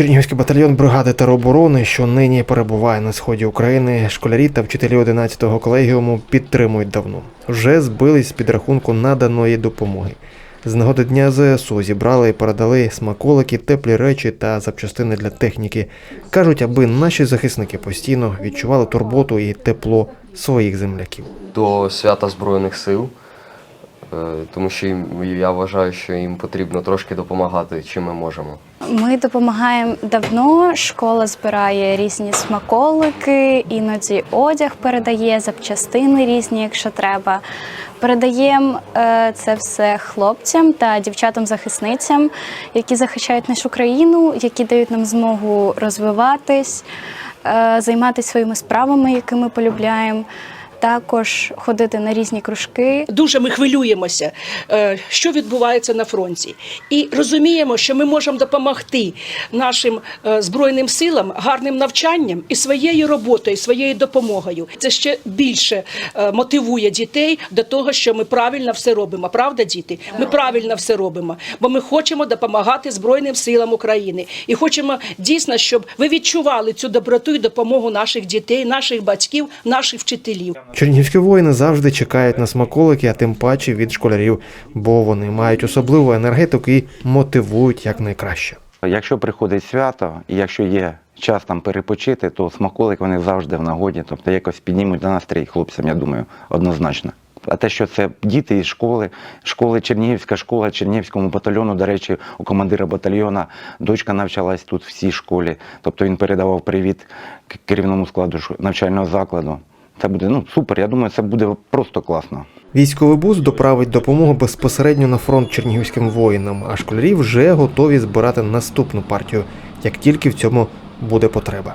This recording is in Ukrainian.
Чернігівський батальйон бригади тероборони, що нині перебуває на сході України, школярі та вчителі 11-го колегіуму підтримують давно. Вже збились з підрахунку наданої допомоги. З нагоди дня ЗСУ зібрали і передали смаколики, теплі речі та запчастини для техніки. кажуть, аби наші захисники постійно відчували турботу і тепло своїх земляків. до свята Збройних сил, тому що я вважаю, що їм потрібно трошки допомагати, чим ми можемо. Ми допомагаємо давно. Школа збирає різні смаколики, іноді одяг передає, запчастини різні, якщо треба. Передаємо е, це все хлопцям та дівчатам-захисницям, які захищають нашу країну, які дають нам змогу розвиватись, е, займатися своїми справами, які ми полюбляємо. Також ходити на різні кружки. Дуже ми хвилюємося, е, що відбувається на фронті, і розуміємо, що ми можемо допомогти нашим е, збройним силам гарним навчанням і своєю роботою, своєю допомогою. Це ще більше е, мотивує дітей до того, що ми правильно все робимо. Правда, діти? Ми правильно все робимо, бо ми хочемо допомагати збройним силам України і хочемо дійсно, щоб ви відчували цю доброту і допомогу наших дітей, наших батьків, наших вчителів. Чернігівські воїни завжди чекають на смаколики, а тим паче від школярів, бо вони мають особливу енергетику і мотивують якнайкраще. Якщо приходить свято, і якщо є час там перепочити, то смаколик вони завжди в нагоді, тобто якось піднімуть на настрій хлопцям, я думаю, однозначно. А те, що це діти із школи, школи Чернігівська школа, Чернігівському батальйону, до речі, у командира батальйона дочка навчалась тут в цій школі. Тобто він передавав привіт керівному складу навчального закладу. Це буде ну супер. Я думаю, це буде просто класно. Військовий бус доправить допомогу безпосередньо на фронт чернігівським воїнам, а школярі вже готові збирати наступну партію, як тільки в цьому буде потреба.